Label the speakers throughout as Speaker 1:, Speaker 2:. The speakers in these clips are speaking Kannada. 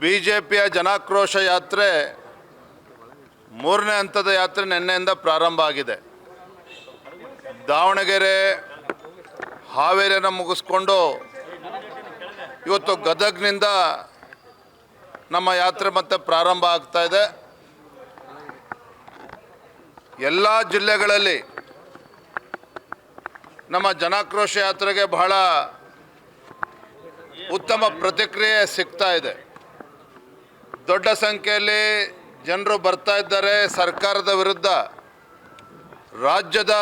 Speaker 1: ಬಿ ಜೆ ಪಿಯ ಜನಾಕ್ರೋಶ ಯಾತ್ರೆ ಮೂರನೇ ಹಂತದ ಯಾತ್ರೆ ನಿನ್ನೆಯಿಂದ ಪ್ರಾರಂಭ ಆಗಿದೆ. ದಾವಣಗೆರೆ ಹಾವೇರಿಯನ್ನು ಮುಗಿಸ್ಕೊಂಡು ಇವತ್ತು ಗದಗ್ನಿಂದ ನಮ್ಮ ಯಾತ್ರೆ ಮತ್ತೆ ಪ್ರಾರಂಭ ಆಗ್ತಾ ಇದೆ. ಎಲ್ಲ ಜಿಲ್ಲೆಗಳಲ್ಲಿ ನಮ್ಮ ಜನಾಕ್ರೋಶ ಯಾತ್ರೆಗೆ ಬಹಳ ಉತ್ತಮ ಪ್ರತಿಕ್ರಿಯೆ ಸಿಗ್ತಾ ಇದೆ. ದೊಡ್ಡ ಸಂಖ್ಯೆಯಲ್ಲಿ ಜನರು ಬರ್ತಾ ಇದ್ದಾರೆ. ಸರ್ಕಾರದ ವಿರುದ್ಧ, ರಾಜ್ಯದ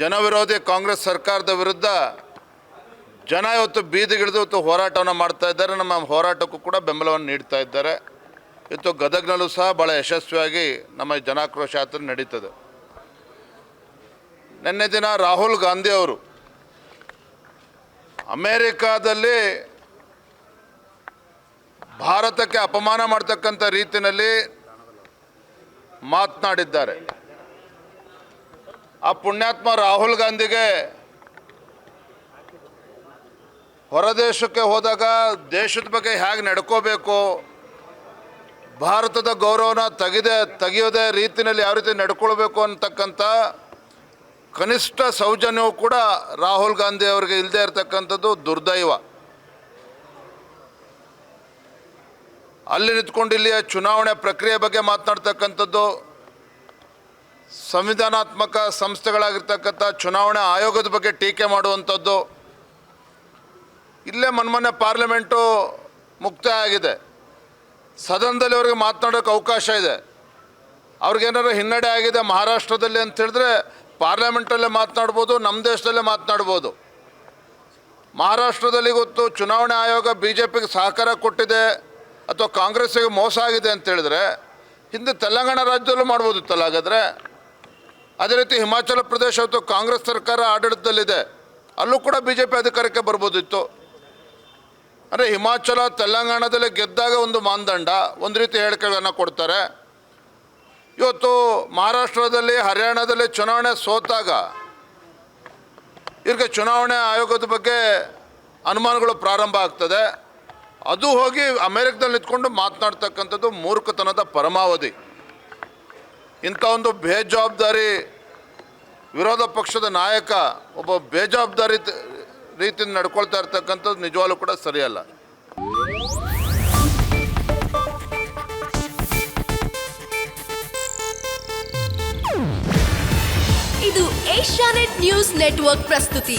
Speaker 1: ಜನವಿರೋಧಿ ಕಾಂಗ್ರೆಸ್ ಸರ್ಕಾರದ ವಿರುದ್ಧ ಜನ ಇವತ್ತು ಬೀದಿಗಿಳಿದು ಇವತ್ತು ಹೋರಾಟವನ್ನು ಮಾಡ್ತಾ ಇದ್ದಾರೆ. ನಮ್ಮ ಹೋರಾಟಕ್ಕೂ ಕೂಡ ಬೆಂಬಲವನ್ನು ನೀಡ್ತಾ ಇದ್ದಾರೆ. ಇವತ್ತು ಗದಗ್ನಲ್ಲೂ ಸಹ ಭಾಳ ಯಶಸ್ವಿಯಾಗಿ ನಮ್ಮ ಜನಾಕ್ರೋಶ ಯಾತ್ರೆ ನಡೀತದೆ. ನಿನ್ನೆ ದಿನ ರಾಹುಲ್ ಗಾಂಧಿ ಅವರು ಅಮೇರಿಕಾದಲ್ಲಿ ಭಾರತಕ್ಕೆ ಅಪಮಾನ ಮಾಡ್ತಕ್ಕಂಥ ರೀತಿಯಲ್ಲಿ ಮಾತನಾಡಿದ್ದಾರೆ. ಆ ಪುಣ್ಯಾತ್ಮ ರಾಹುಲ್ ಗಾಂಧಿಗೆ ಹೊರದೇಶಕ್ಕೆ ಹೋದಾಗ ದೇಶದ ಬಗ್ಗೆ ಹೇಗೆ ನಡ್ಕೋಬೇಕು, ಭಾರತದ ಗೌರವನ ತೆಗೆದೆ, ತೆಗೆಯೋದೇ ರೀತಿಯಲ್ಲಿ ಯಾವ ರೀತಿ ನಡ್ಕೊಳ್ಬೇಕು ಅಂತಕ್ಕಂಥ ಕನಿಷ್ಠ ಸೌಜನ್ಯವು ಕೂಡ ರಾಹುಲ್ ಗಾಂಧಿ ಅವರಿಗೆ ಇಲ್ಲದೆ ಇರತಕ್ಕಂಥದ್ದು ದುರ್ದೈವ. ಅಲ್ಲಿ ನಿಂತ್ಕೊಂಡು ಇಲ್ಲಿಯ ಚುನಾವಣೆ ಪ್ರಕ್ರಿಯೆ ಬಗ್ಗೆ ಮಾತನಾಡ್ತಕ್ಕಂಥದ್ದು ಸಂವಿಧಾನಾತ್ಮಕ ಸಂಸ್ಥೆಗಳಾಗಿರ್ತಕ್ಕಂಥ ಚುನಾವಣಾ ಆಯೋಗದ ಬಗ್ಗೆ ಟೀಕೆ ಮಾಡುವಂಥದ್ದು. ಇಲ್ಲೇ ಮೊನ್ನೆ ಪಾರ್ಲಿಮೆಂಟು ಮುಕ್ತಾಯ ಆಗಿದೆ. ಸದನದಲ್ಲಿ ಅವ್ರಿಗೆ ಮಾತನಾಡೋಕ್ಕೆ ಅವಕಾಶ ಇದೆ. ಅವ್ರಿಗೇನಾದ್ರು ಹಿನ್ನಡೆ ಆಗಿದೆ ಮಹಾರಾಷ್ಟ್ರದಲ್ಲಿ ಅಂತ ಹೇಳಿದ್ರೆ ಪಾರ್ಲಿಮೆಂಟಲ್ಲೇ ಮಾತನಾಡ್ಬೋದು, ನಮ್ಮ ದೇಶದಲ್ಲೇ ಮಾತನಾಡ್ಬೋದು. ಮಹಾರಾಷ್ಟ್ರದಲ್ಲಿ ಗೊತ್ತು, ಚುನಾವಣಾ ಆಯೋಗ ಬಿ ಜೆ ಪಿಗೆ ಸಹಕಾರ ಕೊಟ್ಟಿದೆ. ಅಥವಾ ಕಾಂಗ್ರೆಸ್ಸಿಗೆ ಮೋಸ ಆಗಿದೆ ಅಂತ ಹೇಳಿದ್ರೆ ಹಿಂದೆ ತೆಲಂಗಾಣ ರಾಜ್ಯದಲ್ಲೂ ಮಾಡ್ಬೋದಿತ್ತಲ್ಲ ಹಾಗಾದರೆ ಅದೇ ರೀತಿ ಹಿಮಾಚಲ ಪ್ರದೇಶ ಅಥವಾ ಕಾಂಗ್ರೆಸ್ ಸರ್ಕಾರ ಆಡಳಿತದಲ್ಲಿದೆ, ಅಲ್ಲೂ ಕೂಡ ಬಿ ಜೆ ಪಿ ಅಧಿಕಾರಕ್ಕೆ ಬರ್ಬೋದಿತ್ತು. ಅಂದರೆ ಹಿಮಾಚಲ, ತೆಲಂಗಾಣದಲ್ಲಿ ಗೆದ್ದಾಗ ಒಂದು ಮಾನದಂಡ, ಒಂದು ರೀತಿ ಹೇಳಿಕೆಗಳನ್ನು ಕೊಡ್ತಾರೆ. ಇವತ್ತು ಮಹಾರಾಷ್ಟ್ರದಲ್ಲಿ, ಹರಿಯಾಣದಲ್ಲಿ ಚುನಾವಣೆ ಸೋತಾಗ ಇವ್ರಿಗೆ ಚುನಾವಣೆ ಆಯೋಗದ ಬಗ್ಗೆ ಅನುಮಾನಗಳು ಪ್ರಾರಂಭ ಆಗ್ತದೆ. ಅದು ಹೋಗಿ ಅಮೆರಿಕದಲ್ಲಿ ನಿಂತ್ಕೊಂಡು ಮಾತನಾಡ್ತಕ್ಕಂಥದ್ದು ಮೂರ್ಖತನದ ಪರಮಾವಧಿ. ಇಂಥ ಒಂದು ಬೇಜವಾಬ್ದಾರಿ ವಿರೋಧ ಪಕ್ಷದ ನಾಯಕ ಒಬ್ಬ ಬೇಜವಾಬ್ದಾರಿ ರೀತಿಯಿಂದ ನಡ್ಕೊಳ್ತಾ ಇರ್ತಕ್ಕಂಥದ್ದು ನಿಜವಾಗ್ಲೂ ಕೂಡ ಸರಿಯಲ್ಲ.
Speaker 2: ಇದು ಏಷ್ಯಾನೆಟ್ ನ್ಯೂಸ್ ನೆಟ್ವರ್ಕ್ ಪ್ರಸ್ತುತಿ.